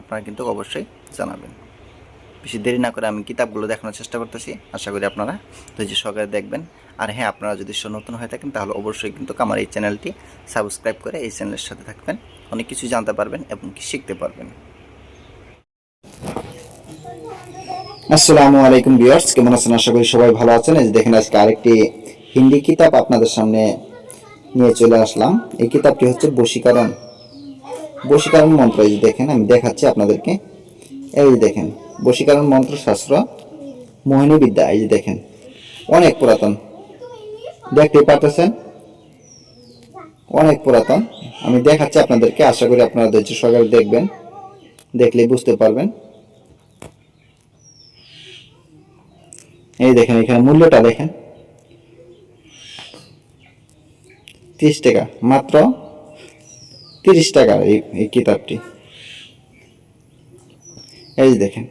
আপনারা কিন্তু অবশ্যই জানাবেন। বেশি দেরি না করে আমি কিতাবগুলো দেখানোর চেষ্টা করতেছি। আশা করি আপনারা ধৈর্য সহকারে দেখবেন। আর হ্যাঁ আপনারা যদি নতুন হয়ে থাকেন, তাহলে অবশ্যই কিন্তু আমার এই চ্যানেলটি সাবস্ক্রাইব করে এই চ্যানেলের সাথে থাকবেন। অনেক কিছু জানতে পারবেন এবং কি শিখতে পারবেন। আসসালামু আলাইকুম ভিউয়ার্স, কেমন আছেন? আশা করি সবাই ভালো আছেন। এই দেখেন, আজকে আরেকটি হিন্দি কিতাব আপনাদের সামনে নিয়ে চলে আসলাম। এই কিতাবটি হচ্ছে বশীকরণ। বশীকরণ মন্ত্র এই দেখেন, আমি দেখাচ্ছি আপনাদেরকে। এই যে দেখেন, বশীকরণ মন্ত্র শাস্ত্র মোহিনী বিদ্যা এই যে দেখেন, অনেক পুরাতন। দেখতে পারতেছেন? অনেক পুরাতন। আমি দেখাচ্ছি আপনাদেরকে, আশা করি আপনারা ধৈর্য সহকারে দেখবেন দেখলে বুঝতে পারবেন। এই দেখেন, এখানে মূল্যটা দেখেন। তিরিশ টাকা, মাত্র তিরিশ টাকা এই এই কিতাবটি। এই দেখেন।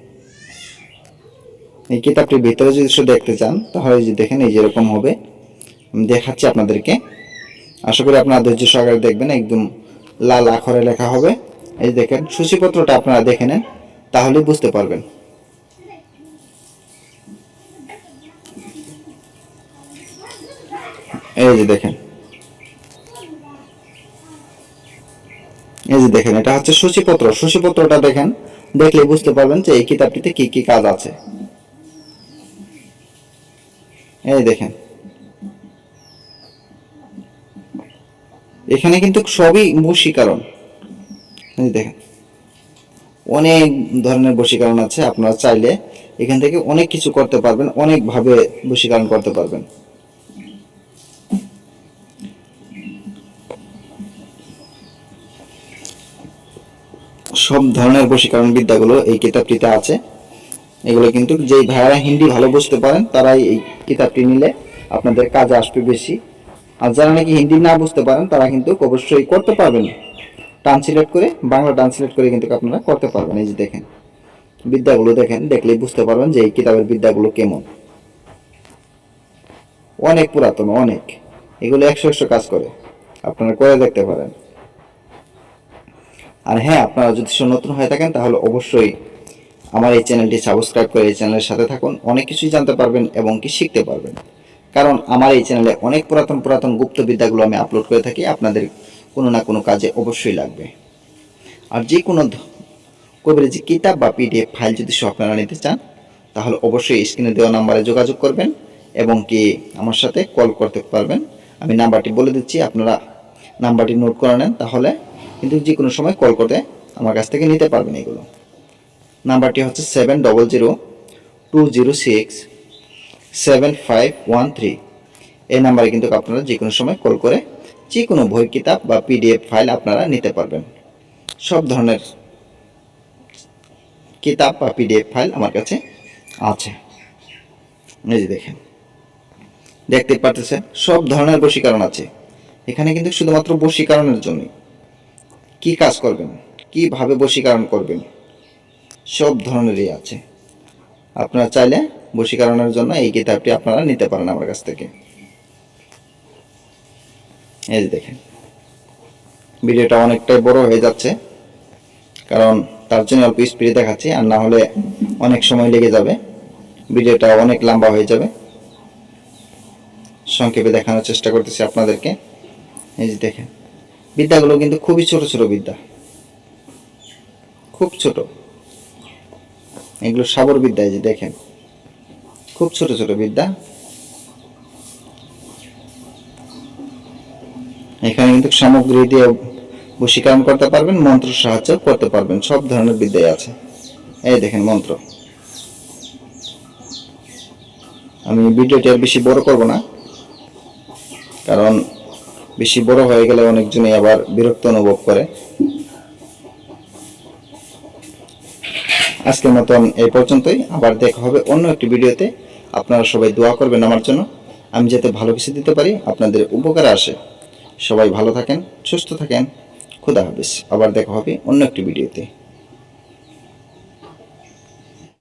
এই কিতাবটির ভিতরে যদি দেখতে চান, তাহলে যে দেখেন, এই যেরকম হবে। আমি দেখাচ্ছি আপনাদেরকে। আশা করি আপনারা ধৈর্য সহকারে দেখবেন, একদম লাল আখরে লেখা হবে। এই দেখেন, সূচিপত্রটা আপনারা দেখে নেন তাহলে বুঝতে পারবেন। এই যে দেখেন এই যে দেখেন, এটা হচ্ছে সূচিপত্র। সূচিপত্রটা দেখেন, দেখলে বুঝতে পারবেন যে এই কিতাবটিতে কি কি কাজ আছে। এই দেখেন, এখানে কিন্তু সবই বশীকরণ। এই দেখেন, অনেক ধরনের বশীকরণ আছে, আপনারা চাইলে এখান থেকে অনেক কিছু করতে পারবেন অনেক ভাবে বশীকরণ করতে পারবেন। সব ধরনের বশীকরণ বিদ্যাগুলো এই কিতাবটিতে আছে। এগুলো কিন্তু যেই ভাইয়ারা হিন্দি ভালো বুঝতে পারেন, তারাই এই কিতাবটি নিলে আপনাদের কাজে আসবে বেশি। আর যারা নাকি হিন্দি না বুঝতে পারেন, তারা কিন্তু অবশ্যই করতে পারবেন। ট্রান্সলেট করে, বাংলা ট্রান্সলেট করে কিন্তু আপনারা করতে পারবেন। এই যে দেখেন, বিদ্যাগুলো দেখেন, দেখলেই বুঝতে পারবেন যে এই কিতাবের বিদ্যাগুলো কেমন। অনেক পুরাতন, অনেক। এগুলো একশো একশো কাজ করে। আপনারা করে দেখতে পারেন। আর হ্যাঁ আপনারা যদি নতুন হয়ে থাকেন, তাহলে অবশ্যই আমার এই চ্যানেলটি সাবস্ক্রাইব করে এই চ্যানেলের সাথে থাকুন। অনেক কিছুই জানতে পারবেন এবং কি শিখতে পারবেন। কারণ আমার এই চ্যানেলে অনেক পুরাতন পুরাতন গুপ্ত বিদ্যাগুলো আমি আপলোড করে থাকি, আপনাদের কোনো না কোনো কাজে অবশ্যই লাগবে। আর যে কোনো কবিরাজি কিতাব বা পিডিএফ ফাইল যদি সব আপনারা নিতে চান, তাহলে অবশ্যই স্ক্রিনে দেওয়া নাম্বারে যোগাযোগ করবেন এবং কি আমার সাথে কল করতে পারবেন। আমি নাম্বারটি বলে দিচ্ছি, আপনারা নাম্বারটি নোট করে নেন, তাহলে কিন্তু যে কোনো সময় কল করতে আমার কাছ থেকে নিতে পারবেন এগুলো। নাম্বারটি হচ্ছে seven double zero two zero six seven five one three. এই নাম্বারে কিন্তু আপনারা যে কোনো সময় কল করে যে কোনো বই, কিতাব বা পিডিএফ ফাইল আপনারা নিতে পারবেন। সব ধরনের কিতাব বা পিডিএফ ফাইল আমার কাছে আছে। যে দেখেন। দেখতে পারতেছেন, সব ধরনের বশীকরণ আছে। এখানে কিন্তু শুধুমাত্র বশীকরণের জন্যই। কি কাজ করবেন? কীভাবে বশীকরণ করবেন? সব ধরনেরই আছে। আপনারা চাইলে বশীকরণের জন্য এই কিতাবটি আপনারা নিতে পারেন আমার কাছ থেকে। এই যে দেখেন। ভিডিওটা অনেকটাই বড় হয়ে যাচ্ছে, কারণ তার জন্য অল্প স্পিডে দেখাচ্ছি, আর না হলে অনেক সময় লেগে যাবে। ভিডিওটা অনেক লম্বা হয়ে যাবে। সংক্ষেপে দেখানোর চেষ্টা করতেছি আপনাদেরকে। এই যে দেখেন। বিদ্যাগুলো কিন্তু খুবই ছোট ছোট বিদ্যা। খুব ছোট। এগুলো সাবর বিদ্যা যে দেখেন। খুব ছোট ছোট বিদ্যা। এখানে কিন্তু সামগ্রী দিয়ে বশীকরণ করতে পারবেন, মন্ত্র সাহায্য করতে পারবেন, সব ধরনের বিদ্যাই আছে। এই দেখেন মন্ত্র। আমি ভিডিওটি আর বেশি বড় করব না, কারণ বেশি বড় হয়ে গেলে অনেকজনই আবার বিরক্ত অনুভব করে। আজকের মতন এই পর্যন্তই। আবার দেখা হবে অন্য একটি ভিডিওতে। আপনারা সবাই দোয়া করবেন আমার জন্য। আমি যাতে ভালো কিছু দিতে পারি, আপনাদের উপকারে আসে। সবাই ভালো থাকেন, সুস্থ থাকেন। খুদা হাফিজ। আবার দেখা হবে অন্য একটি ভিডিওতে।